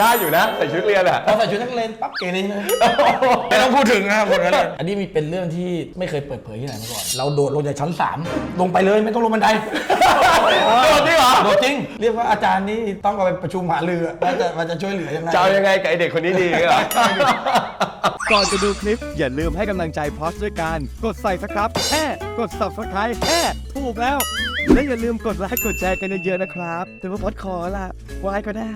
ได้อยู่นะใส่ชุดเรียนอะพอใส่ชุดนักเรียนปั๊บเกเรเลยไม่ต้องพูดถึงนะครับคนนั้นเลยอันนี้มีเป็นเรื่องที่ไม่เคยเปิดเผยที่ไหนมาก่อน เราโดดลงจากชั้น 3 ลงไปเลยไม่ต้องลงบันได โดดนี่เหรอโดดจริง เรียกว่าอาจารย์นี่ต้องเอาไปประชุมหารือว่าจะว่าจะช่วยเหลือยังไง จะเอายังไงกับไอเด็กคนนี้ดีเหรอก่อนจะดูคลิป อย่าลืมให้กำลังใจพอสด้วยการกดใส่สครับแค่กด subscribe แค่ถูกแล้วและอย่าลืมกดไลค์กดแชร์กันเยอะๆนะครับแต่ว่าพอสขอละไว้ก็ได้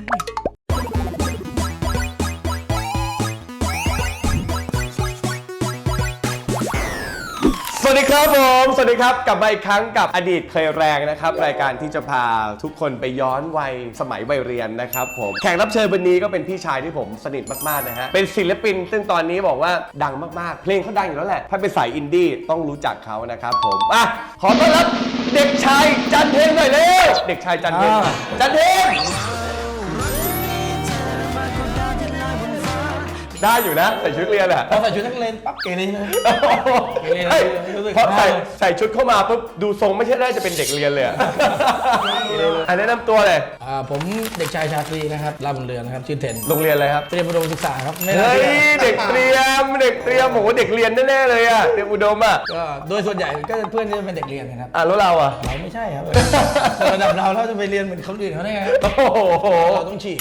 วัสดีครับผม สวัสดีครับ กลับมาอีกครั้งกับอดีตเคยแรงนะครับ รายการที่จะพาทุกคนไปย้อนวัยสมัยวัยเรียนนะครับผม แขกรับเชิญวันนี้ก็เป็นพี่ชายที่ผมสนิทมากๆนะฮะ เป็นศิลปิน ซึ่งตอนนี้บอกว่าดังมากๆ เพลงเขาดังอยู่แล้วแหละ ถ้าเป็นสายอินดี้ต้องรู้จักเขานะครับผมอะขอต้อนรับเด็กชายจันเทนหน่อยเร็ว เด็กชายจันเทนอ่าจันเทน ได้อยู่นะใส่ชุดเรียนอะพอใส่ชุดนักเรียนปั๊บเกเรเลยเฮ้ยรู้สึกพอใส่ได้ใส่ชุดเข้ามาปุ๊บดูทรงไม่ใช่ได้จะเป็นเด็กเรียนเลยอะอันแนะนำตัวเลยอ่าผมเด็กชายชาตรีนะครับราบุญเรือนนะครับชื่อเทนโรงเรียนอะไรครับเตรียมอุดมศึกษาครับไม่น่าเฮ้ยเชื่อเด็กเตรียมเด็กเตรียมโหเด็กเรียนแน่ๆเลยอะเด็กอุดมอะก็โดยส่วนใหญ่ก็เพื่อนที่เป็นเด็กเรียนนะครับอะแล้วเราอะเราไม่ใช่ครับ ระดับเราเราจะไปเรียนเหมือนคนอื่นเขาได้ไงโอ้โหเราต้องฉีก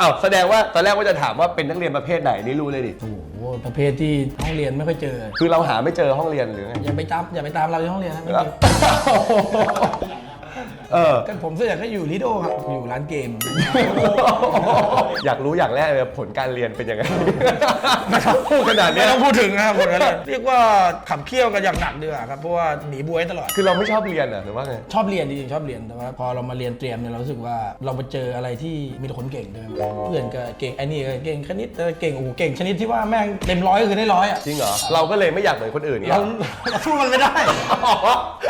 อ้าวแสดงว่าตอนแรกว่าจะถามว่าเป็นนักเรียนประเภทไหนนี่รู้เลยดิ โอ้โหประเภทที่ห้องเรียนไม่ค่อยเจอ คือเราหาไม่เจอห้องเรียนหรือไงอย่าไปตามอย่าไปตามเราที่ห้องเรียนนะไม่มี เออ กันผมส่วนใหญ่ก็อยู่ลิโดครับ อยู่ร้านเกม อยากรู้อย่างแรกเลยผลการเรียนเป็นยังไงไม่ต้องพูดขนาดไม่เนี้ยต้องพูดถึงนะครับคนนั้นเลยเรียกว่าขับเคี่ยวกันอย่างหนักดีกว่าครับ เพราะว่าหนีบวยตลอด คือเราไม่ชอบเรียนอะหรือว่าไง ชอบเรียนจริงๆชอบเรียนแต่ว่าพอเรามาเรียนเตรียมเนี่ยเรารู้สึกว่าเราไปเจออะไรที่มีแต่คนเก่งใช่ไหมเพื่อนก็เก่งไอ้นี่ก็เก่งคณิตเออเก่งโอ้โหเก่งชนิดที่ว่าแม่งเต็มร้อยก็คือได้ร้อยอะจริงเหรอ เราก็เลยไม่อยากเหมือนคนอื่นไงเราเราสู้มันไม่ได้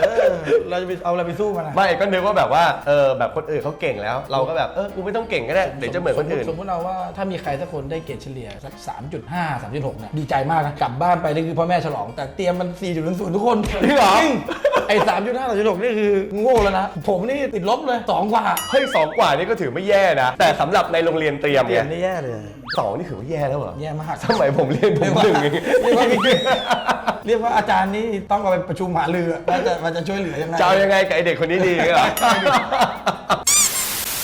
เออเราจะไปเอาอะไรไปสู้มันอะ ไม่ก็นึกว่าแบบว่าเออแบบคนอื่นเขาเก่งแล้ว เราก็แบบเออกูไม่ต้องเก่งก็ได้เดี๋ยวจะเหมือนคนอื่น สมมติเราว่าถ้ามีใครสักคนได้เกรดเฉลี่ยสัก3.5 3.6เนี่ยดีใจมากนะกลับบ้านไปนี่คือพ่อแม่ฉลอง แต่เตรียมมัน 4.0ทุกคนจริงเหรอไอ้3.5 3.6นี่คือโง่แล้วนะ ผมนี่ติดลบเลยสองกว่า เฮ้ยสองกว่านี่ก็ถือไม่แย่นะ แต่สำหรับในโรงเรียนเตรียมเตรีเนี่ยยมนี่แย่เลย สองนี่ถือว่าแย่แล้วเหรอแย่มาก สมัยผมเรียนผมหนึ่งเอง เรียกว่าเรียกว่าอาจารย์นี่ต้องเอาไปประชุมหารือว่าจะว่าจะช่วยเหลือยังไง จะเอายังไงกับไอเด็กคนนี้ดีเหรอ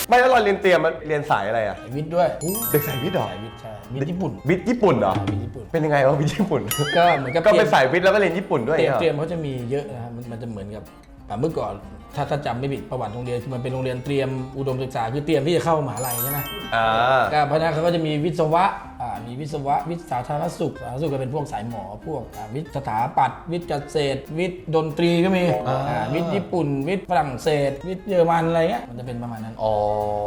ไม่แล้วเราเรียนเตรียมมันเรียนสายอะไรอะ วิทย์ด้วยเด็กสายวิทย์เหรอ สายวิทย์ใช่วิทย์ญี่ปุ่น วิทย์ญี่ปุ่นเหรอ วิทย์ญี่ปุ่น เป็นยังไงวะวิทย์ญี่ปุ่น ก็เหมือนกับก็เตรีเป็ยนมสายวิทย์แล้วก็เรียนญี่ปุ่นด้วยเตรียมเหรอ เตรียมเขาจะมีเยอะนะครับมันมันจะเหมือนกับอะเมื่อก่อนถ้าถ้าจำไม่ผิดประวัติโรงเรียนคือมันเป็นโรงเรียนเตรียมอุดมศึกษาคือเตรียมที่จะเข้ามหาลัยใช่ไหมอ่า ก็เพราะฉะนั้นเขาก็จะมีวิศวะอ่ามีวิศวะวิทย์สาธารณสุขสาธารณสุขก็เป็นพวกสายหมอพวกอ่าวิทย์สถาปัตย์วิทย์เกษตร วิทย์ดนตรีก็มีอ่าวิทย์ญี่ปุ่น วิทย์ฝรั่งเศส วิทย์เยอรมันอะไรเงี้ยมันจะเป็นประมาณนั้นอ๋อ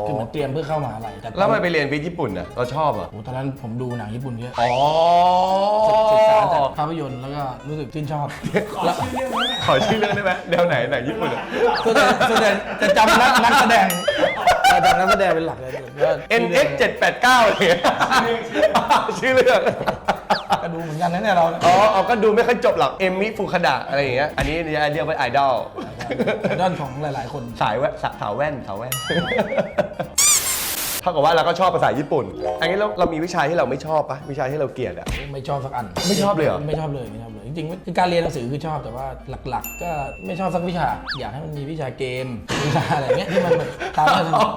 คือเหมือนเตรียมเพื่อเข้ามหาลัยแต่แล้วทำไมไปเรียนวิทย์ญี่ปุ่นอะเราชอบอะโอ้ตอนนั้นผมดูหนังญี่ปุ่นเยอะอ๋อศึกษาจากภาพยนตร์แล้วก็รู้สึกชื่นชอบแล้วขอชื่อเรื่องได้ไหมแนวไหนหนังญี่ปุ่นอะส่วนใหญ่ส่วนใหญ่จะจำนักนักแสดง จะจำนักแสดงเป็นหลักเลยว่า NX 789อะไรเงี้ยชื่อเรื่อง ก็ดูเหมือนกันนะเนี่ยเราเนี่ยอ๋อเอาก็ดูไม่ค่อยจบหรอกเอมมิฟูคาดะอะไรอย่างเงี้ย อันนี้เรียกว่าไอดอล ไอดอลของหลาย ๆ คน สายแว่นสาวแว่นสาวแว่น เท่ากับว่าเราก็ชอบภาษาญี่ปุ่น อันนี้เราเรามีวิชาที่เราไม่ชอบปะวิชาที่เราเกลียดอะ ไม่ชอบสักอันไม่ชอบเลยเหรอ ไม่ชอบเลยไม่ชอบเลย จริงๆคือการเรียนหนังสือคือชอบแต่ว่าหลักๆ ก็ไม่ชอบสักวิชา อยากให้มันมีวิชาเกม วิชาอะไรเงี้ยที่มันแบบตามมาสนุก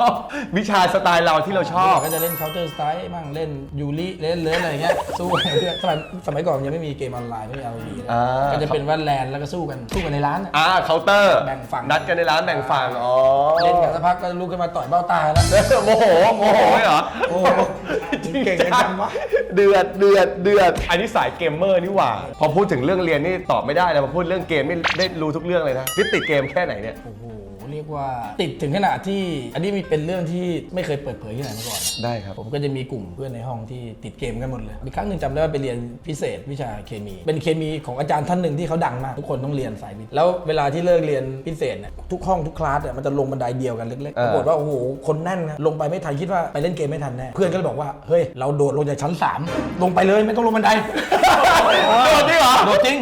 วิชาสไตล์เราที่เราชอบ ก็จะเล่น Counter Strike บ้างเล่นยูริเล่นเล่นอะไรเงี้ยสู้กับเพื่อนสมัยสมัยก่อนยังไม่มีเกมออนไลน์ไม่มี ROV นะอ่าก็จะเป็นว่าแลนแล้วก็สู้กันสู้กันในร้านอะอ่าเคาน์เตอร์แบ่งฝั่งนัดกันในร้านแบ่งฝั่งอ๋อเล่นกันสักพักก็ลุกขึ้นมาต่อยเบ้าตาแล้วโมโหโมโหเหรอโอ้โหเก่งจังวะเดือดเดือดเดือดอันนี้สายเกมเมอร์นี่หว่า พอพูดถึงเรื่องเรียนนี่ตอบไม่ได้เลยพอพูดเรื่องเกมนี่ได้รู้ทุกเรื่องเลยนะนี่ติดเกมแค่ไหนเนี่ย โอ้โห เรียกว่าติดถึงขนาดที่ อันนี้มีเป็นเรื่องที่ไม่เคยเปิดเผยที่ไหนมาก่อนนะได้ครับ ผมก็จะมีกลุ่มเพื่อนในห้องที่ติดเกมกันหมดเลยมีครั้งหนึ่งจำได้ว่าไปเรียนพิเศษวิชาเคมี เป็นเคมีของอาจารย์ท่านหนึ่งที่เขาดังมาก ทุกคนต้องเรียนสายวิทย์แล้วเวลาที่เลิกเรียนพิเศษเนี่ยทุกห้องทุกคลาสเนี่ยมันจะลงบันไดเดียวกันเล็กๆเอปอ รากฏว่าโอ้โหคนแน่นนะลงไปไม่ทันคิดว่าไปเล่นเกมไม่ทันแน่เพื่อนก็เลยบอกว่าเฮ้ยเราโดดลงจากชั้นสามลงไปเลยไม่ต้องลงบันได โดดนี่เหรอโดดจริง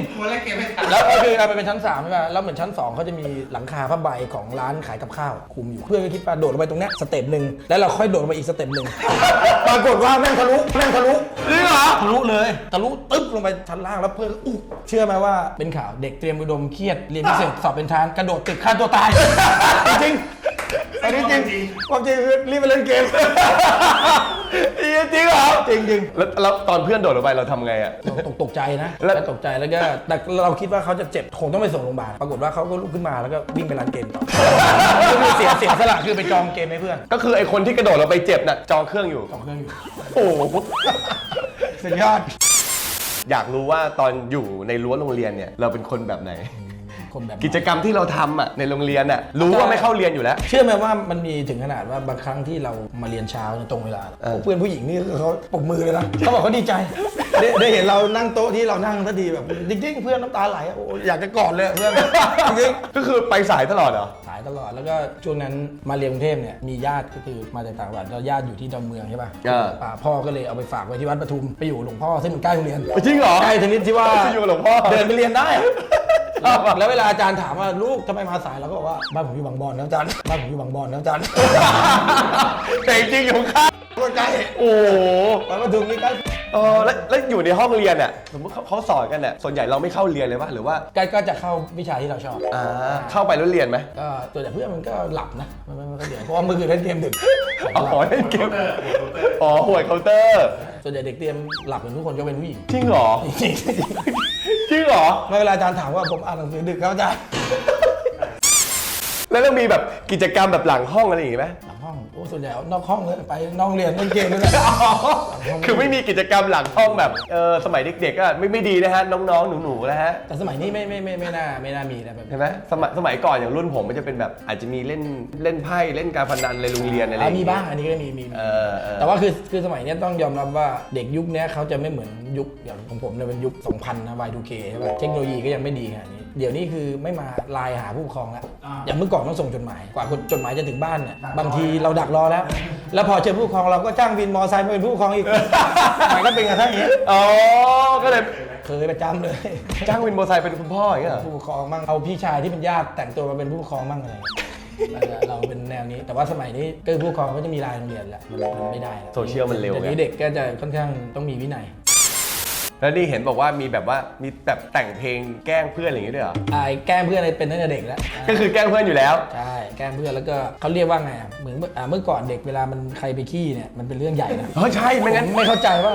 แล้วก็คือเอาไปเป็นชั้น3ใช่ไหมแล้วเหมือนชั้น2เขาจะมีหลังคาผ้าใบของรร้านขายกับข้าวคุมอยู่เพื่อนก็คิดว่าโดดลงไปตรงเนี้ยสเต็ปหนึ่งแล้วเราค่อยโดดลงไปอีกสเต็ปหนึ่ง ปรากฏว่าแม่งทะลุแม่งทะลุจริงเหรอทะลุเลยทะลุตึ๊บลงไปชั้นล่างแล้วเพื่อนอุ๊ยเชื่อไหมว่าเป็นข่าวเด็กเตรียมอุดมเครียดเรียนพิเศษสอบเป็นทานกระโดดตึกฆ่าตัวตาย จริง อันนี้จริงความจริงคือรีบไปเล่นเกมจริงเหรอจริงจริงแล้วแล้วตอนเพื่อนโดดลงไปเราทำไงอะ ตกตกใจนะแล้วแล้วตกใจแล้วก็แต่เราคิดว่าเขาจะเจ็บคงต้องไปส่งโรงพยาบาลปรากฏว่าเขาก็ลุกขึ้นมาแล้วก็วิ่งไปร้านเกมต่อก็คือเสียเสียสละคือไปจองเกมให้เพื่อนก็คือไอคนที่กระโดดลงไปเจ็บน่ะจองเครื่องอยู่จองเครื่องอยู่โอ้โห สุดยอด อยากรู้ว่าตอนอยู่ในรั้วโรงเรียนเนี่ย เราเป็นคนแบบไหน คนแบบกิจกรรมที่เราทำอะในโรงเรียนอะรู้ว่าไม่เข้าเรียนอยู่แล้ว เชื่อไหมว่ามันมีถึงขนาดว่าบางครั้งที่เรามาเรียนเช้าเนี่ยตรงเวลาเออ เพื่อนผู้หญิงนี่คือเขาปรบมือเลยนะเขาบอกเขาดีใจได้ได้เห็นเรานั่งโต๊ะที่เรานั่งทันทีแบบจริงๆเพื่อนน้ำตาไหลอะโอ้อยากจะกอดเลยอะเพื่อนจริงก็คือไปสายตลอดเหรอ ๆสายตลอดแล้วก็ช่วงนั้นมาเรียนกรุงเทพเนี่ยมีญาติก็คือมาจากต่างจังหวัดแล้วญาติอยู่ที่ดอนเมืองใช่ป่ะเออป่าพ่อก็เลยเอาไปฝากไว้ที่วัดปทุมไปอยู่หลวงพ่อซึ่งมันใกล้โรงเรียนจริงเหรอ ใกล้ชนิดที่ว่าไปอยู่กับหลวงพ่อ เดินไปเรียนได้อะ แล้วแล้วเวลาอาจารย์ถามว่าลูกทำไมมาสายเราก็บอกว่าบ้านผมอยู่บางบอนนะอาจารย์บ้านผมอยู่บางบอนนะอาจารย์ แต่จริงๆอยู่ข้าง ก็ใกล้โอ้โหวัดปทุมนี่ใกล้เออแล้วแล้วอยู่ในห้องเรียนอะสมมติเขาเขาสอนกันอะส่วนใหญ่เราไม่เข้าเรียนเลยป่ะหรือว่าใกล้ก็จะเข้าวิชาที่เราชอบ อ่าเข้าไปแล้วเรียนไหมก็ตัวแต่เพื่อนมันก็หลับนะ มันไม่ไม่ค่อยเรียนเพราะว่าเมื่อคืนเล่นเกมดึกอ๋อเล่นเกมอ๋อหวยเคาน์เตอร์ส่วนใหญ่เด็กเตรียมหลับกันทุกคนก็เป็นผู้หญิงจริงเหรอจริงจริงเหรอๆเมื่อเวลาอาจารย์ถามว่าผมอ่านหนังสือดึกครับอาจารย์ แล้วเรามีแบบกิจกรรมแบบหลังห้องอะไรอย่างงี้ไหมหลังห้องโอ้ส่วนใหญ่นอกห้องเลยไปนอกเรียนเล่นเกมนี่แหละคือไม่มีกิจกรรมหลังห้องแบบเออสมัยเด็กๆก็ไม่ไม่ดีนะฮะน้องๆหนูๆนะฮะแต่สมัยนี้ไม่ไม่ไม่ไม่น่าไม่น่ามีนะแบบเห็นไหมสมัยสมัยก่อนอย่างรุ่นผมมันจะเป็นแบบอาจจะมีเล่นเล่นไพ่เล่นการพนันในโรงเรียนอะไรออะย่างมีงี้บ้างอันนี้ก็มีมีมีเออเออแต่ว่าคือคือสมัยเนี้ยต้องยอมรับว่าเด็กยุคเนี้ยเขาจะไม่เหมือนยุคอย่างของผมเนี่ยเป็นยุค 2000นะ Y2K ใช่ป่ะเทคโนโลยีก็ยังไม่ดีขนาดนี้ เดี๋ยวนี้คือไม่มาไลน์หาผู้ปกครองแล้วอย่างเมื่อก่อนต้องส่งจดหมาย กว่าจดหมายจะถึงบ้านเนี่ยบางทีเราดักรอแล้ว แล้วพอเจอผู้ปกครองเราก็จ้างวินมอไซค์มาเป็นผู้ปกครองอีก มันก็เป็นกันทั้งอย่างนี้อ๋อ ก็เลยเคยประจำเลย จ้างวินมอเตอร์ไซค์เป็นคุณพ่ออย่างเงี้ยเหรอผู้ปกครองมั่งเอาพี่ชายที่เป็นญาติแต่งตัวมาเป็นผู้ปกครองมั่งอะไรอย่างเงี้ยเราเป็นแนวนี้ แต่ว่าสมัยนี้ก็คือผู้ปกครองก็จะมีไลน์โรงเรียนแหละมันมันไม่ได้แล้วโซเชียลมันเร็วดี๋ยวไงนี้เด็กก็จะค่อนข้างต้องมีวินัย แล้วนี่เห็นบอกว่ามีแบบว่ามีแบบแต่งเพลงแกล้งเพื่อนอะไรอย่างงี้ด้วยเหรออ่าแกล้งเพื่อนอะไรเป็นตั้งแต่เด็กแล้วก็คือแกล้งเพื่อนอยู่แล้ว ใช่แกล้งเพื่อนแล้วก็เขาเรียกว่าไงอะเหมือนอ่าเมื่อก่อนเด็กเวลามันใครไปขี้เนี่ยมันเป็นเรื่องใหญ่นะเออใช่ ไม่งั้นผมไม่เข้าใจว่า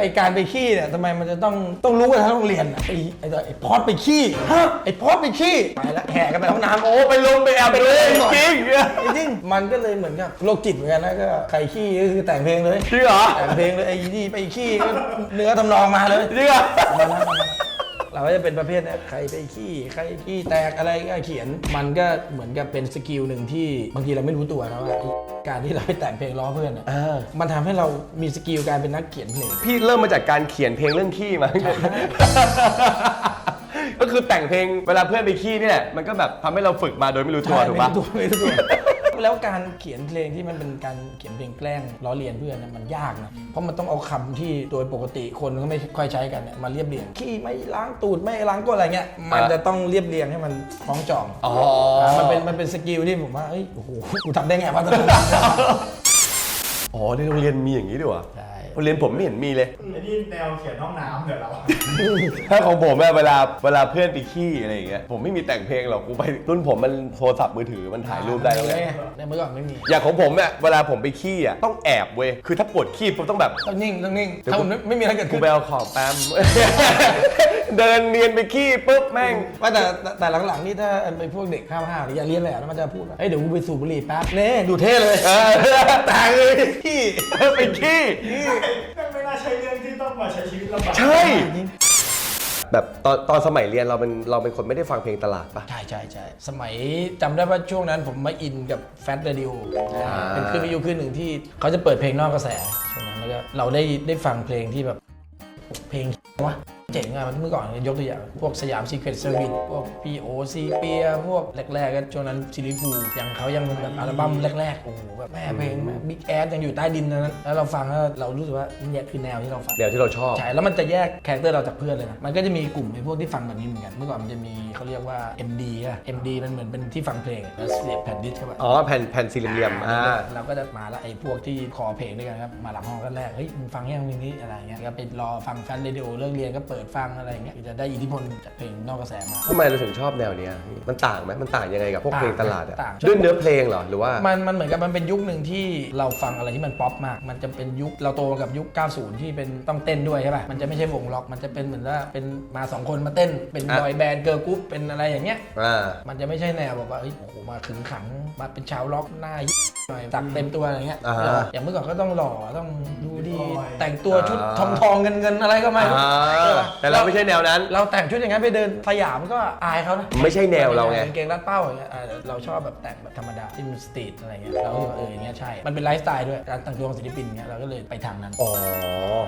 ไอการไปขี้เนี่ยทำไมมันจะต้องต้องรู้กันทั้งโรงเรียนอะไอไอไอพอดไปขี้ฮะไอพอดไปขี้ไปแล้วแห่กันไปห้องน้ำโอ้ไปลงไปแอบไปเลยจริงๆจริงๆมันก็เลยเหมือนกับโรคจิตเหมือนกันนะก็ใครขี้ก็คือแต่งเพลงเลยจริงเหรอ แต่งเพลงเลยไอ้นี่ไปขี้ก็เนื้อทำนองมาเลยจริงเหรอเราก็จะเป็นประเภทเนี้ยใครไปขี้ใครขี้แตกอะไรก็เขียน มันก็เหมือนกับเป็นสกิลหนึ่งที่บางทีเราไม่รู้ตัวนะว่าการที่เราไปแต่งเพลงล้อเพื่อนอะเออมันทำให้เรามีสกิลการเป็นนักเขียนเพลงพี่เริ่มมาจากการเขียนเพลงเรื่องขี้มาก็คือแต่งเพลงเวลาเพื่อนไปขี้นี่แหละมันก็แบบทำให้เราฝึกมาโดยไม่รู้ตัวถูกปะไม่รู้ตัวไม่รู้ตัว แล้วการเขียนเพลงที่มันเป็นการเขียนเพลงแกล้งล้อเลียนเพื่อนเนี่ยมันยากนะเพราะมันต้องเอาคำที่โดยปกติคนก็ไม่ค่อยใช้กันเนี่ยมาเรียบเรียงขี้ไม่ล้างตูดไม่ล้างก้นอะไรเงี้ยมันจะต้องเรียบเรียงให้มันคล้องจองอ๋อามันเป็นมันเป็นสกิลที่ผมว่าเฮ้ยโอ้โหกูทำได้ไงวะตอนนั้น อ๋อในโรงเรียนมีอย่างนี้ด้วยวะใช่ โรงเรียนผมไม่เห็นมีเลย ไอ้นี่แนวเขียนห้องน้ำเดี๋ยวเรา ถ้าของผมอะเวลาเวลาเพื่อนไปขี้อะไรอย่างเงี้ยผมไม่มีแต่งเพลงหรอกกูไปรุ่นผมมันโทรศัพท์มือถือมันถ่ายรูปได้แล้วไงในเมื่อก่อนไม่มี อย่างของผมเนี่ยเวลาผมไปขี้อะต้องแอบเว้ยคือถ้าปวดขี้ผมต้องแบบ ต้องนิ่งต้องนิ่งเดี๋ยวถ้ากูผมไม่มีอะไรเกิดกูขึ้นไปเอาของแป๊ม เดินเนียนไปขี้ปุ๊บแม่ง ว่าแต่แต่แต่หลังๆนี่ถ้าไอ้พวกเด็กห้าวๆหรืออย่าเรียนแหละแล้วมันจะพูดว่าเฮ้ยเดี๋ยวกูไปสูบบุหรี่แป๊บเน่ดูเท่เลยเออแต่งเลยพี่ ไปขี้ไม่น่าใช่เรื่องที่ต้องมาใช้ชีวิตลำบากใช่ แบบตอนตอนสมัยเรียนเราเป็นเราเป็นคนไม่ได้ฟังเพลงตลาดปะ ใช่ใช่ใช่สมัยจำได้ว่าช่วงนั้นผมมาอินกับแฟตเรดิโอเป็นคลื่นวิทยุคลื่นหนึ่งที่เขาจะเปิดเพลงนอกกระแสช่วงนั้นแล้วก็เราได้ได้ฟังเพลงที่แบบเพ เพลงวะเจ๋งอะมันเมื่อก่อนยกตัวอย่าง พวกสยามซีเควนซ์เซอร์วิสพวก POC เปียพวกแรกๆก็ช่วงนั้นซิลิฟูยังเขายังเป็นแบบอัลบั้มแรกๆโอ้โหแบบแม่เพลงบิ๊กแอดยังอยู่ใต้ดินนะแล้วเราฟังแล้วเรารู้สึกว่าเนี่ยคือแนวที่เราฟังเดี๋ยวที่เราชอบ ใช่ แล้วมันจะแยกคาแรคเตอร์เราจากเพื่อนเลยนะมันก็จะมีกลุ่มไอ้พวกที่ฟังแบบนี้เหมือนกันเมื่อก่อนมันจะมีเขาเรียกว่า MD อะ MD มันเหมือนเป็นที่ฟังเพลงแล้วเสียบแผ่นดิสก์เข้าไปอ๋อแผ่นแผ่นสี่เหลี่ยมๆอ่าเราก็จะมาแล้วไอ้พวกที่คอเพลงด้วยกันครับมาหลังห้องกันแรกเฮ้ยมึงฟังยังเพลงนี้อะไรเงี้ยก็ไปรอฟังแฟนเรดิโอเลิกเรียนก็เปิดฟังอะไรเงี้ยจะได้อิทธิพลจากเพลงนอกกระแสมา ทำไมเราถึงชอบแนวเนี้ยพี่มันต่างไหมมันต่างยังไงกับพวกต่างเพลงตลาดอะต่าง ด้วยเนื้อเพลงเหรอหรือว่า มันมันเหมือนกับมันเป็นยุคหนึ่งที่เราฟังอะไรที่มันป๊อปมาก มันจะเป็นยุคเราโตมากับยุค 90 ที่เป็นต้องเต้นด้วยใช่ป่ะ มันจะไม่ใช่วงล็อก มันจะเป็นเหมือนว่าเป็นมาสองคนมาเต้น เป็นอะ บอยแบนด์เกิร์ลกรุ๊ป เป็นอะไรอย่างเงี้ย อ่า มันจะไม่ใช่แนวแบบว่าเฮ้ยโอ้โหมาขึงขัง มาเป็นชาวล็อกหน้า หน่อยตักเต็มตัวอะไรเงี้ยอ่าฮะใช่ปะอย่างเมื่อก่อนก็ต้องหล่อต้องดูดีบอยแต่งตัวชุดอ่าทองทองเงินเงินอะไรก็ไม่รู้อ่าใช่ปะแต่เราไม่ใช่แนวนั้น เราแต่งชุดอย่างนั้นไปเดินสยามก็อายเขานะไม่ใช่แนวเราไงกางเกงรัดเป้าอย่างเงี้ยอ่าเราชอบแบบแต่งแบบธรรมดาที่มันสตรีทอะไรเงี้ยเราก็รู้สึกว่าเอออย่างเงี้ยใช่ มันเป็นไลฟ์สไตล์ด้วยการแต่งตัวของศิลปินเงี้ยเราก็เลยไปทางนั้น อ๋อ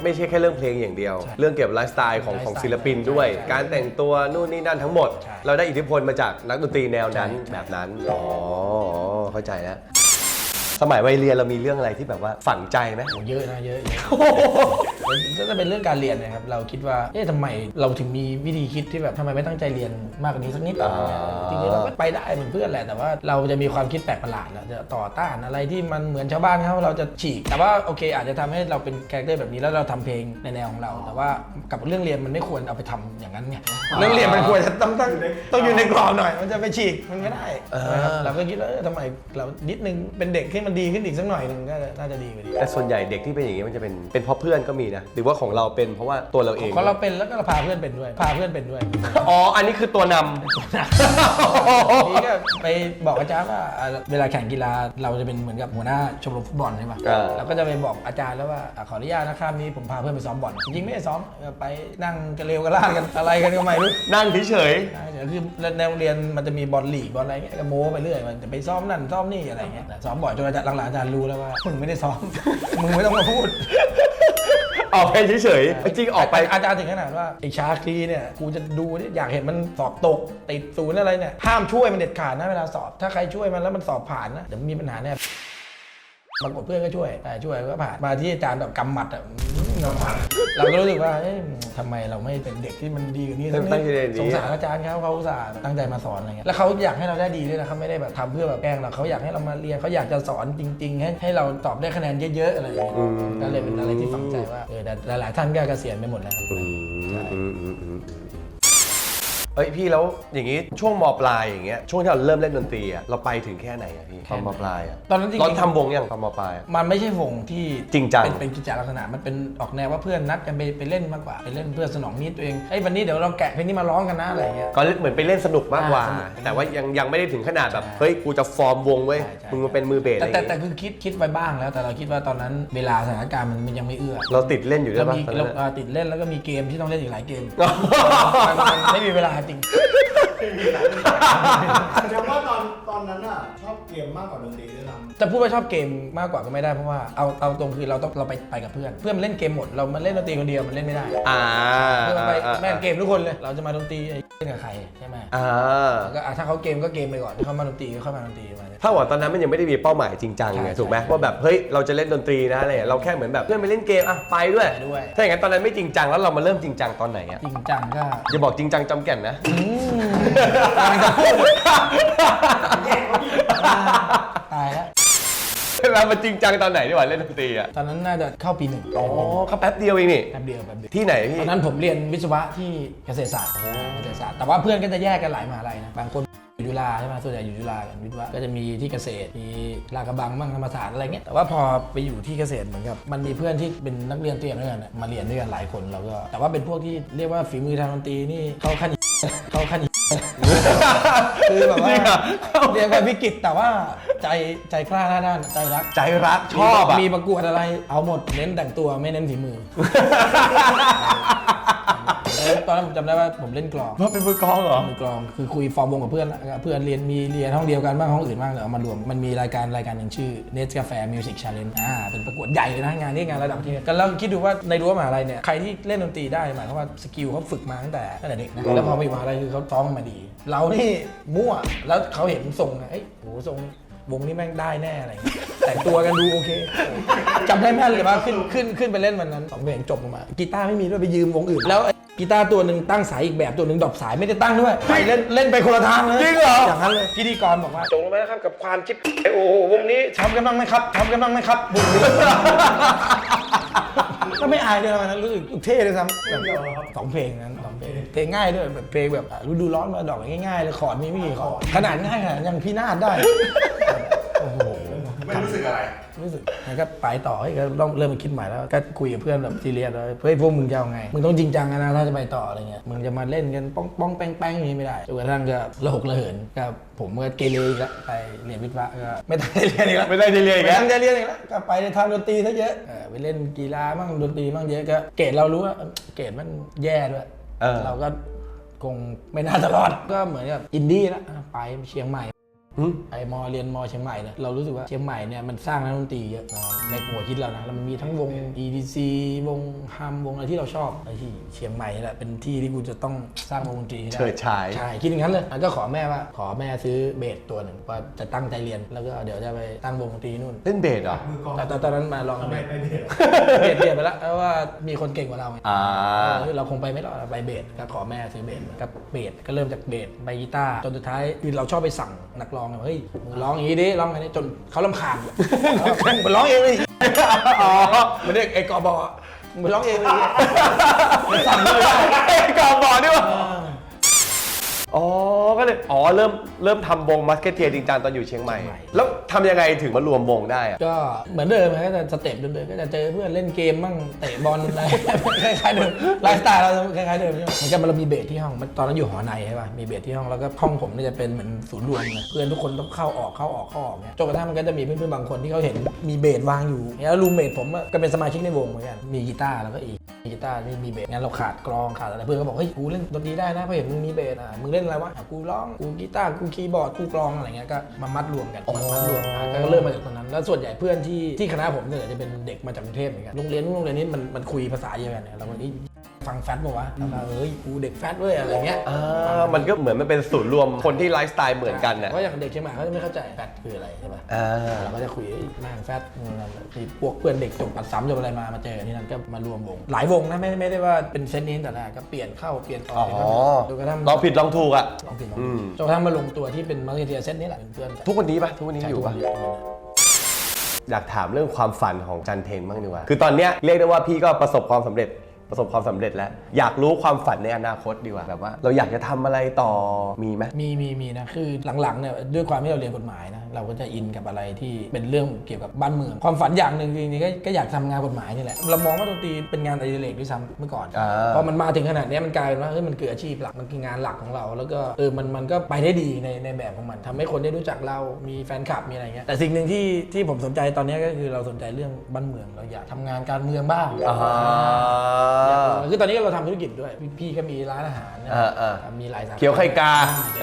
ไม่ใช่แค่เรื่องเพลงอย่างเดียว ใช่เรื่องเกี่ยวกับไลฟ์สไตล์ของไลฟ์ของสไตล์ศิลปินด้วย ใช่การแต่งตัวนู่นนี่นั่นทั้งหมด ใช่ เราได้อิทธิพลมาจากนักดนตรีแนวนั้นใช่แบบนั้น อ๋อ เข้าใจแล้ว สมัยวัยเรียนเรามีเรื่องอะไรที่แบบว่าฝังใจไหม โอ้เยอะนะเยอะเยอะ ถ้าเป็นเรื่องการเรียนนะครับ เราคิดว่า เอ๊ะทำไมเราถึงมีวิธีคิดที่แบบทำไมไม่ตั้งใจเรียนมากกว่านี้สักนิดอ่าจริงๆเราก็ไปได้เหมือนเพื่อนแหละ แต่ว่าเราจะมีความคิดแปลกประหลาดเราจะต่อต้านอะไรที่มันเหมือนชาวบ้านเขาเราจะฉีก แต่ว่าโอเค อาจจะทำให้เราเป็นคาแรคเตอร์แบบนี้แล้วเราทำเพลงในแนวของเรา แต่ว่ากับเรื่องเรียนมันไม่ควรเอาไปทำอย่างนั้นไงเรื่องเรียนมันควรจะต้องต้องต้องอยู่ในกรอบหน่อย มันจะไปฉีกมันไม่ได้นะครับเราก็คิดว่าเออทำไมเรานิดนึงเป็นเด็กที่มันดีขึ้นอีกสักหน่อยหนึ่งก็น่าจะดีกว่านี้ แต่ส่วนใหญ่เด็กที่เป็นอย่างนี้มันจะเป็นเป็นเพราะเพื่อนก็มีนะหรือว่าของเราเป็นเพราะว่าตัวเราเองเพราะเราเป็นแล้วก็เราพาเพื่อนเป็นด้วย พาเพื่อนเป็นด้วย อ๋อ อันนี้คือตัวนำ นี่ก็ไปบอกอาจารย์ว่าอ่าเวลาแข่งกีฬาเราจะเป็นเหมือนกับหัวหน้าชมรมฟุตบอลใช่ปะเออเราก็จะไปบอกอาจารย์แล้วว่าอะขออนุญาตนะครับนี้ผมพาเพื่อนไปซ้อมบอลจริงๆไม่ได้ซ้อมเออไปนั่งกระเลวกระลาดกันอะไรกันก็ไม่รู้ นั่งเฉย ใช่เดี๋ยวคือในโรงเรียนมันจะมีบอลลีกบอลอะไรเงี้ยก็โม้ไปเรื่อยมันจะไปซ้อมนั่นซ้อมนี่อะไรเงี้ยแต่ซ้อมบ่อยจนอาจารย์หลังๆอาจารย์รู้แล้วว่ามึงไม่ได้ซ้อม มึงไม่ต้องมาพูดๆออกไปเฉยๆจริงๆออกไปอาจารย์ถึงขนาดว่าไอชาคลีเนี่ยกูจะดูเนี่ยอยากเห็นมันสอบตกติดศูนย์อะไรเนี่ยห้ามช่วยมันเด็ดขาดนะเวลาสอบ ถ้าใครช่วยมันแล้วมันสอบผ่านนะเดี๋ยวมีปัญหาแน่ปรากฏเพื่อนก็ช่วยแต่ช่วยก็ผ่านมาที่อาจารย์แบบกำหมัดอะ อืมเราก็รู้สึกว่าเอ๊ะทำไมเราไม่เป็นเด็กที่มันดีกว่านี้สักนิตั้งใจเรียนดี สงสารอาจารย์เขาเขาอุตส่าห์ตั้งใจมาสอนอะไรเงี้ยแล้วเขาอยากให้เราได้ดีด้วยนะเขาไม่ได้แบบทำเพื่อแบบแกล้งเราเขาอยากให้เรามาเรียนเขาอยากจะสอนจริง ๆ ให้ให้เราตอบได้คะแนนเยอะๆอะไรอย่างเงี้ยอืมก็เลยเป็นอะไรที่ฝังใจว่าเออแต่หลายๆท่านก็เกษียณไปหมดแล้วครับอืมอืมอืมอืมอืม เอ้ยพี่แล้วอย่างนี้ช่วงมปลายอย่างเงี้ยช่วงที่เราเริ่มเล่นดนตรีอะเราไปถึงแค่ไหนอะพี่ตอนมปลายอะตอนนั้นจริงๆ ตอนทำวงยังตอนมปลายอะ มันไม่ใช่วงที่จริงจัง เป็นเป็นกิจลักษณะมันเป็นออกแนวว่าเพื่อนนัดกันไปไปเล่นมากกว่าไปเล่นเพื่อสนองนิดตัวเองไอ้ยวันนี้เดี๋ยวเราแกะเพลงนี้มาร้องกันนะอะไรเงี้ย ก็เหมือนไปเล่นสนุกมากกว่า อ่าสนุกแต่ว่ายังยังไม่ได้ถึงขนาดแบบ ใช่เฮ้ยกูจะฟอร์มวงเว้ยใช่ใช่ มึงมาเป็นมือเบสอะแต่ไรอแต่ย่างแต่เงี้ยคือคิดคิดไว้บ้างแล้ว แต่เราคิดว่าตอนนั้นเวลาสถานการณ์มันมันยังไม่เอื้อเราติดเล่นอยู่ด้วเรายปะมีตอนเรานั้นอะ เอ่อติดเล่นแล้วก็มีเกมที่ต้องเล่นอีกหลายเกม มันมันไม่มีเวลาจริง แสดงว่าตอน อนนั้นอะชอบเกมมากกว่าดนตรีด้วยซ้ำจะพูดว่าชอบเกมมากกว่าก็ไม่ได้เพราะว่าเอาเอาตรงคือเราต้องเราไปไปกับเพื่อน เพื่อนมันเล่นเกมหมดเรามาเล่นดนตรีคนเดียวมันเล่นไม่ได้อ่าเพื่อนไปอ่าแม่งเกมทุกคนเลย เราจะมาดนตรีไอ้เล่นกับใครใช่ไหมอ่าแล้วก็อะถ้าเขาเกมก็เกมไปก่อนเขามาดนตรีก็เข้ามาดนตรีมาเนี่ย ถ้าว่าตอนนั้นมันยังไม่ได้มีเป้าหมายจริงจังใช่ไงใช่ถูกไหมว่าแบบเฮ้ยเราจะเล่นดนตรีนะอะไรอย่างเงี้ยเราแค่เหมือนแบบเพื่อนไปเล่นเกมอะไปด้วย ไปด้วย ถ้าอย่างนั้นตอนนั้นไม่จริงจังแล้วเรามาเริ่มจริงจังตอนไหนอะจริงจังก็อย่าบอกจริงจังจำแก่นนะ อืมกำลังจะพูดตายแล้ว เรามาจริงจังตอนไหนดีกว่าเล่นดนตรีอะตอนนั้นน่าจะเข้าปีหนึ่งอ๋อก็แป๊บเดียวเองนี่ แป๊บเดียวแป๊บเดียวที่ไหนพี่ ตอนนั้นผมเรียนวิศวะที่เกษตรศาสตร์เกษตรศาสตร์แต่ว่าเพื่อนก็จะแยกกันหลายมหาลัยนะบางคนอยู่จุฬาใช่ไหมส่วนใหญ่อยู่จุฬากันวิศวะก็จะมีที่เกษตรมีลาดกระบังบ้างธรรมศาสตร์อะไรเงี้ยแต่ว่าพอไปอยู่ที่เกษตรเหมือนกับมันมีเพื่อนที่เป็นนักเรียนเตรียมด้วยกันน่ะมาเรียนด้วยกันหลายคนเราก็แต่ว่าเป็นพวกที่เรียกว่าฝีมือทางดนตรีนี่เข้าขั้น เข้าขั้น คือแบบว่าเรียนกันวิกฤตแต่ว่าใจใจกล้าหน้าด้านใจรักใจรักชอบอะ มีประกวดอะไรเอาหมดเน้นแต่งตัวไม่เน้นฝีมือมเออ ตอนนั้นผมจำได้ว่าผมเล่นกลองว่าเป็นมือกลองเหรอ มือกลองคือคุยฟอร์มวงกับเพื่อนเพื่อนเรียนมีเรียนห้องเดียวกันบ้างห้องอื่นบ้างเอามารวมมันมีรายการรายการหนึ่งชื่อ n e t Cafe Music Challenge อ่าเป็นประกวดใหญ่เลยนะงานนี้งานระดับประเทศก็แล้วคิดดูว่าในรั้วมหาลัยเนี่ยใครที่เล่นดนตรีได้หมายความว่าสกิลเขาฝึกมาตั้งแต่ตั้งแต่เด็กนะแล้วพอมาอยู่มหาลัยคือเขาซ้อมมาดี เรานี่มั่วแล้วเขาเห็นทรงนะเอ้ยโหทรงวงนี้แม่งได้แน่อะไรอย่างเงี้ยแต่งตัวกันดูโอเคจำได้แม่นเลยว่าขึ้นขึ้นขึ้นไปเล่นวันนั้นสองเพลงจบออกมากีตาร์ไม่มีด้วยไปยืมวงอื่นแล้ว กีตาร์ตัวหนึ่งตั้งสายอีกแบบตัวหนึ่งดรอปสายไม่ได้ตั้งด้วยไปเล่นเล่นไปคนละทางเลยจริงเหรอ อย่างนั้นเลยพิธีกรบอกว่าจงลงไปนะครับกับความชิปโอ้โหวงนี้ทำกันบ้างไหมครับทำกันบ้างไหมครับวงนี้ก็ไม่อายเลยนะวันนั้นรู้สึกเท่เลยซ้ำแบบสองเพลงนั้นสองเพลงเพลงง่ายด้วยแบบเพลงแบบอะฤดูร้อนมาดอกง่ายๆเลยขอร์ดมีไม่กี่ขอร์ดขนาดง่ายขนาดยังพี่นาดได้โอ้โห ไม่รู้สึกอะไร รู้สึกแล้วก็ไปต่อเฮ้ยก็ต้องเริ่มมาคิดใหม่แล้ว ก็คุยกับเพื่อนแบบซีเรียสเลยเฮ้ยพวกมึงจะเอาไง มึงต้องจริงจังนะถ้าจะไปต่ออะไรเงี้ย มึงจะมาเล่นกันป้องป้องแป้งแป้งอย่างนี้ไม่ได้จนกระทั่งก็ระหกระเหินก็ผมก็เกเรอีกแล้วไปเรียนวิทย์วะก็ไม่ตั้งใจเรียนอีกแล้วไม่ได้เรียนอีกไม่แล้ว ตั้งใจเรียนอีกแล้วก็ไปในทางดนตรีซะเยอะเออไปเล่นกีฬาบ้างดนตรีบ้างเยอะก็เกรดเรารู้ว่าเออเกรดมันแย่ด้วยเออ เราก็คงไม่น่าจะรอดก็เหมือนกับอินดี้ละไปเชียงใหม่หึ ไอมอเรียนมอเชียงใหม่เนี่ยเรารู้สึกว่าเชียงใหม่เนี่ยมันสร้างนักดนตรีเยอะนะในหัวคิดเรานะแล้วมันมีทั้งวง EDC วงฮัมวงอะไรที่เราชอบไอที่เชียงใหม่นี่แหละเป็นที่ที่กูจะต้องสร้างวงดนตรีให้ได้เฉิดฉายใช่คิดอย่างนั้นเลยแล้วก็ขอแม่ว่า ขอแม่ซื้อเบสตัวหนึ่งว่าจะตั้งใจเรียนแล้วก็เดี๋ยวจะไปตั้งวงดนตรีนู่นเล่นเบสเหรอมือกลองแต่แต่ตอนนั้นมาลองเบไม่สไม่เด็ดเบสเปลี่ยนไปแล้วเพราะว่ามีคนเก่งกว่าเราไงอ่าเออเราคงไปไม่รอดไปเบสก็ขอแม่ซื้อเบสมากับเบสก็เริ่มจากเบสไปกีตาร์จนสุดท้ายคือเราชอบไปสั่งนักร้องเนี่ยว่าเฮ้ยมึงร้องอย่างนี้ดิร้องอย่างนี้จนเขาลำคาญมันร้องเองเลยอ๋อมันเรียกไอ้กอบอมันร้องเองเลยมันสั่งเลยได้กองบอกนี่วะอ๋อ ก็เลย อ๋อ เริ่มเริ่มทำวงมัสเกตเทียจริงจังตอนอยู่เชียงใหม่ แล้วทำยังไงถึงมารวมวงได้อะก็เหมือนเดิมก็จะสเต็ปเดิมๆก็จะเจอเพื่อนเล่นเกมมั่งเตะบอลอะไร คล้ายๆเดิมไลฟ์สไตล์เราคล้ายๆเดิมใช่ไหมมันก็มันเรามีเบสที่ห้องมันตอนนั้นอยู่หอในใช่ป่ะมีเบสที่ห้องแล้วก็ห้องผมเนี่ยจะเป็นเหมือนศูนย์รวมเลยเพื่อนทุกคนต้องเข้าออกเข้าออกเข้าออกเนี่ยจนกระทั่งมันก็จะมีเพื่อนๆบางคนที่เขาเห็นมีเบสวางอยู่แล้วรูมเมทผมอะก็เป็นสมาชิกในวงเหมือนกันมีกีตาร์แล้วก็อีกมีกีตาร์นี่มีเบสงั้นเราขาดกลองขาดอะไรเพื่อนก็บอกเฮ้ยกูเล่นดนตรีได้นะเพราะเห็นมึงมีเบสอะมึงเล่นอะไรวะอะกูร้องกูกีตาร์กูคีย์บอร์ดกูกลองอะไรเงี้ยก็มามัดรวมกันมามัดรวมกันก็เริ่มมาจากตรงนั้น แล้วส่วนใหญ่เพื่อนที่ที่คณะผมเนี่ยจะเป็นเด็กมาจากกรุงเทพเหมือนกันโรงเรียนนู้นโรงเรียนนี้มันมันคุยภาษาเดียวกันเนี่ยเราก็เอ้ ยฟังแฟตป่าวะแล้วก็เฮ้ยกูเด็กแฟตเว้ยอะไรเงี้ยอ่ามันก็เหมือนมันเป็นศูนย์รวมคนที่ไลฟ์สไตล์เหมือนกันน่ะเพราะอย่างเด็กเชียงใหม่เขาจะไม่เข้าใจแฟตคืออะไรใช่ปะ อ่า เราก็จะคุยเอ้ยแม่งแฟตนู่นนั่นที่พวกเพื่อนเด็กจบปัดซ้ำจบอะไรมามาเจอที่นั่นก็มารวมวง หลายวงนะไม่ไม่ได้ว่าเป็นเซตนี้แต่แรกก็เปลี่ยนเข้าเปลี่ยนออ๋ออกจนกระทั่งลองผิดลองถูกอะ ลองผิดลองอืถูมกจนกระทั่งมาลงตัวที่เป็นมาร์เก็ตเทียเซตนี้แหละเป็นเพื่อนกันทุกวันนี้ปะทุกวันนี้ใช่อยู่ทุกปะวันอยู่อยากถามเรื่องความฝันของจันเทนบ้างดีกว่า คือตอนเนี้ยเรียกได้ว่าพี่ก็ประสบความสำเร็จ ประสบความสำเร็จแล้ว อยากรู้ความฝันในอนาคตดีกว่าแบบว่า เราอยากจะทำอะไรต่อมีไหม มีมีมีนะคือหลังๆเนี่ยด้วยความที่เราเรียนกฎหมายนะเราก็จะอินกับอะไรที่เป็นเรื่องเกี่ยวกับบ้านเมือง ความฝันอย่างหนึ่งจริงๆก็ก็อยากทำงานกฎหมายนี่แหละ เรามองว่าดนตรีเป็นงานอดิเรกด้วยซ้ำเมื่อก่อนอ่า พอมันมาถึงขนาดเนี้ยมันกลายเป็นว่าเฮ้ยมันคืออาชีพหลักมันคืองานหลักของเรา แล้วก็เออมันมันก็ไปได้ดีในในแบบของมันทำให้คนได้รู้จักเรามีแฟนคลับมีอะไรเงี้ยแต่สิ่งหนึ่งที่ที่ผมสนใจตอนเนี้ยก็คือเราสนใจเรื่องบ้านเมืองเราอยากทำงานการเมืองบ้าง อ่า คือตอนนี้เราทำธุรกิจด้วย พี่พี่ก็มีร้านอาหารนะเออเออมีหลายสาขาเขียวไข่กา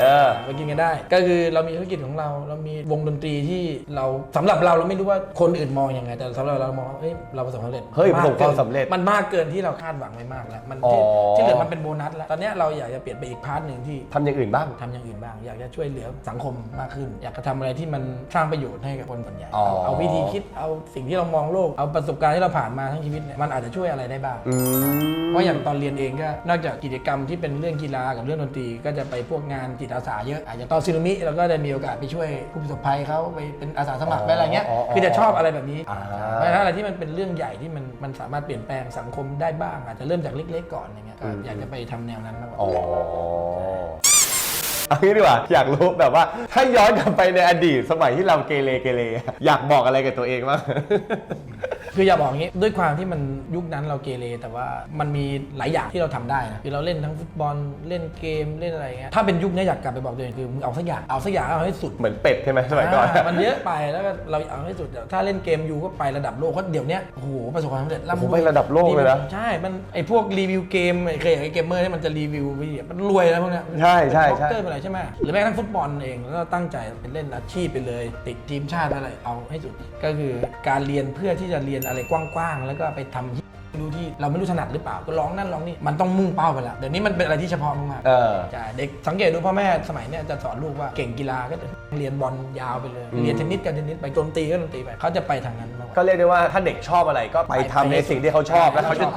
เออ ไปกินกันได้ ก็คือเรามีธุรกิจของเรา เรามีวงดนตรีที่เราสำหรับเราเราไม่รู้ว่าคนอื่นมองยังไง แต่สำหรับเราเรามองว่าเฮ้ยเราประสบความสำเร็จเฮ้ยประสบความกกินสำเร็จมันมากเกินที่เราคาดหวังไว้มากแล้วมันอ๋อที่ที่เหลือมันเป็นโบนัสแล้วตอนเนี้ยเราอยากจะเปลี่ยนไปอีกพาร์ทหนึ่งที่ ทำอย่างอื่นบ้าง ทำอย่างอื่นบ้าง อยากจะช่วยเหลือสังคมมากขึ้น อยากจะทำอะไรที่มันสร้างประโยชน์ให้กับคนส่วนใหญ่อ๋อ เอาเอาวิธีคิดเอาสิ่งที่เรามองโลกเอาประสบการณ์ที่เราผ่านมาทั้งชีวิตเนี่ยมันอาจจะช่วยอะไรได้บ้างอืม เพราะอย่างตอนเรียนเองก็นอกจากกิจกรรมที่เป็นเรื่องกีฬากับเรื่องดนตรี ก็จะไปพวกงานจิตอาสาเยอะอาจจะตอนซึนามิเราก็ได้มีโอกาสไปช่วยผู้ประสบภัยเขาไปเป็นอาสาสมัครไปอะไรเงี้ยอ๋ออ๋อคือจะชอบอะไรแบบนี้อ่าเพราะฉะนั้นอะไรที่มันเป็นเรื่องใหญ่ที่มันมันสามารถเปลี่ยนแปลงสังคมได้บ้าง อาจจะเริ่มจากเล็ก ๆ ก่อนอย่างเงี้ยก็อยากจะไปทำแนวนั้นมากกว่าอ๋อ เอางี้ดีกว่าอยากรู้แบบว่าถ้าย้อนกลับไปในอดีตสมัยที่เราเกเรเกเรอยากบอกอะไรกับตัวเองบ้าง คืออย่าบอกอย่างนี้ด้วยความที่มันยุคนั้นเราเกเรแต่ว่ามันมีหลายอย่างที่เราทำได้นะคือเราเล่นทั้งฟุตบอลเล่นเกมเล่นอะไรเงี้ยถ้าเป็นยุคนี้อยากกลับไปบอกตัวเองคือมึงเอาสักอย่างเอาสักอย่างเอาให้สุดเหมือนเป็ดใช่ไหมสมัยก่อนอ่ามันเยอะไปแล้วก็เราเอาให้สุดเดี๋ยวถ้าเล่นเกมยูก็ไประดับโลกเพราะเดี๋ยวเนี้ยโอ้โหประสบความสำเร็จโอ้โหร่ำรวยไประดับโลกเลยนะ ใช่มันไอพวกรีวิวเกมไอเคยเห็นไอเกมเมอร์เนี่ยมันจะรีวิววิดีโอมันรวยแล้วพวกเนี้ย ใช่ใช่ใช่เป็นบล็อกเกอร์เป็นอะไรใช่ไหมหรือแม้กระทั่งฟุตบอลเองแล้วก็ตั้งใจเป็นเล่นอาชีพไปเลย ติดทีมชาติอะไรเอาให้สุด ก็คือการเรียนเพื่อที่จะเรียนอะไรกว้างๆแล้วก็ไปทำที่รู้ที่เราไม่รู้ถนัดหรือเปล่าก็ลองนั่นลองนี่มันต้องมุ่งเป้าไปละเดี๋ยวนี้มันเป็นอะไรที่เฉพาะมากๆเออใช่เด็กสังเกตดูพ่อแม่สมัยเนี้ยจะสอนลูกว่าเก่งกีฬาก็เรียนบอลยาวไปเลยเรียนเทนนิสกันเทนนิสไปดนตรีก็ดนตรีไปเขาจะไปทางนั้นมากกว่าก็เรียกได้ว่าถ้าเด็กชอบอะไรก็ไปทำในสิ่งที่เขาชอบแล้วเขาจะ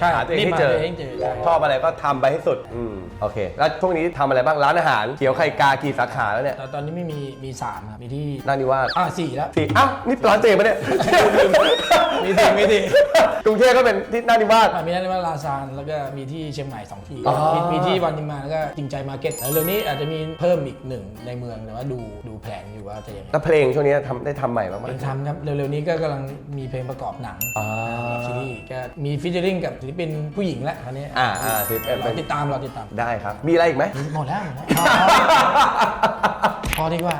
ใช่หาตัวเองรีบให้มาเจอตัวเองเจอใช่ ชอบอะไรก็ทำไปให้สุดอืมโอเค แล้วช่วงนี้ทำอะไรบ้างร้านอาหารเขียวไข่กากี่สาขาแล้วเนี่ยแต่ตอนนี้ไม่มีมีสามครับมีที่นานิวาสอ่าสี่แล้ว สี่อ้าวนี่ร้านเจปะเนี่ยมีสี่มีสี่ กรุงเทพก็เป็นที่นานิวาส อะมีนั่นว่าลาซานแล้วก็มีที่เชียงใหม่สองที่อ๋อ มีมีที่วันนิมาแล้วก็จริงใจมาร์เก็ตแล้วเร็วนี้อาจจะมีเพิ่มอีกหนึ่งในเมืองแต่ว่าดูดูแผนอยู่ว่าจะยังไงแล้วเพลงช่วงนี้ทำได้ทำใหม่บ้างไหม เป็นทำครับเร็วๆนี้ก็กำลังมีเพลงประกอบหนังอ่า ซีรีส์ก็มีฟิชเชอริงกับศิลปินผู้หญิงแล้วคันนี้อ่าอ่าทิปเอ็มเราติดตามเราติดตามได้ครับ มีอะไรอีกไหมหมดแล้วหมดแล้วพอดีกว่า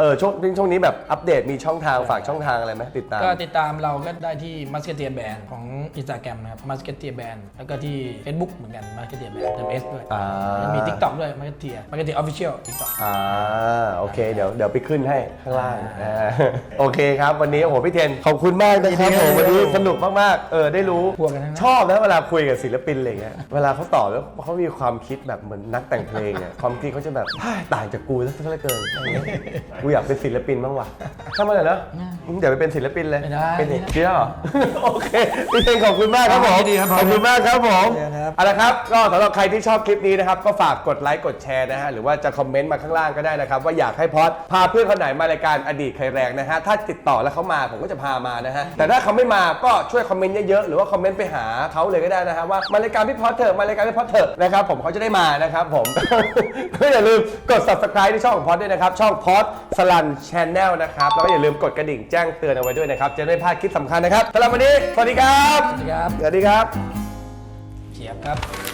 เออช่วงช่วงนี้แบบอัปเดตมีช่องทางฝากช่องทางอะไรไหมติดตาม ก็ติดตามเราก็ได้ที่ m u s k e t e e r Band ของ Instagram นะครับ m u s k e t e e r Band แล้วก็ที่ Facebook เหมือนกัน m u s k e t e e r Band เติม S ด้วยอ่ามี TikTok ด้วย m u s k e t e e r m u s k e t e e r Official TikTok อ่าโอเคเดี๋ยวเดี๋ยวไปขึ้นให้ข้างล่างอ่าอ่าโอเคครับวันนี้โอ้โหพี่เทนขอบคุณมากนะครับผมวันนี้สนุกมากๆเออได้รู้พวกกันทั้งนั้น ชอบนะเวลาคุยกับศิลปินอะไรเงี้ยเวลาเขาตอบแล้วเขามีความคิดแบบเหมือนนักแต่งเพลงเนี่ยความคิดเขาจะแบบเฮ้ยต่างจากกูสักเหลือเกินอะไรเงี้ยกูอยากเป็นศิลปินบ้างว่ะเข้ามาเลยเนอะอืมเดี๋ยวไปเป็นศิลปินเลย ไม่ได้เป็นเดียวเหรอโอเคพี่เทนขอบคุณมากครับผมยินดีครับขอบคุณมากครับผมเชิญครับ เอาละครับก็สำหรับใครที่ชอบคลิปนี้นะครับ ก็ฝากกดไลค์กดแชร์นะฮะหรือว่าจะคอมเมนต์มาข้างล่างก็ได้นะครับ ว่าอยากให้พอดพาเพื่อนคนไหนมารายการอดีตใครแรงนะฮะถ้าติดต่อแล้วเขามาผมก็จะพามานะฮะแต่ถ้าเขาไม่มาก็ช่วยคอมเมนต์เยอะๆหรือว่าคอมเมนต์ไปหาเขาเลยก็ได้นะฮะว่ามารายการพี่พอดเถอะมารายการพี่พอดเถอะนะครับผมเขาจะได้มานะครับผม ก็อย่าลืมกด subscribe ที่ช่องของพอดด้วยนะครับช่องพอดสลันชแนลนะครับ แล้วก็อย่าลืมกดกระดิ่งแจ้งเตือนเอาไว้ด้วยนะครับ จะได้ไม่พลาดคลิปสำคัญนะครับสำหรับวันนี้ สวัสดีครับ สวัสดีครับ สวัสดีครับเฉียบครับ